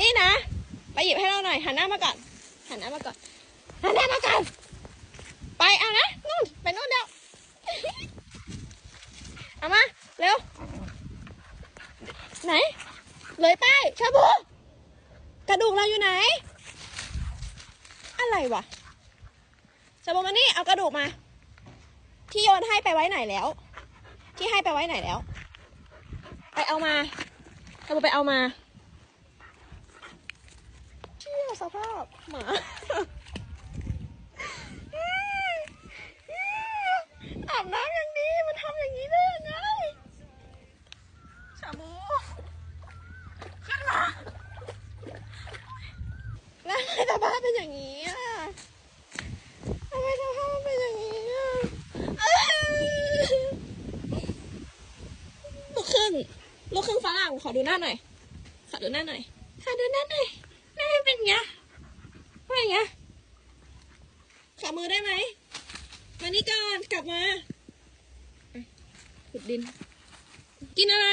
นี่นะ ไปหยิบให้เราหน่อย หันหน้ามาก่อน หันหน้ามาก่อน หันหน้ามาก่อน ไปเอานะ นู่น ไปนู่นเดี๋ยว เอามา เร็ว ไหน เลยไปชาบู กระดูกเราอยู่ไหน อะไรวะชาบูมานี่ เอากระดูกมา ที่โยนให้ไปไว้ไหนแล้ว ที่ให้ไปไว้ไหนแล้ว ไปเอามาชาบูไปเอามา สภาพหมาอาบน้ำอย่างนี้มันทำอย่างนี้ได้ยังไงชาบูขึ้นมาแล้วทำไมสภาพเป็นอย่างนี้อะทำไมสภาพมันเป็นอย่างนี้อะลูกครึ่งลูกครึ่งฝรั่งขอดูหน้าหน่อยขอดูหน้าหน่อยขอดูหน้าหน่อยหน้าเป็นไงเป็นไงขอมือได้ไหม มา นี่ก่อน กลับมาอะขุดดิน กินอะไร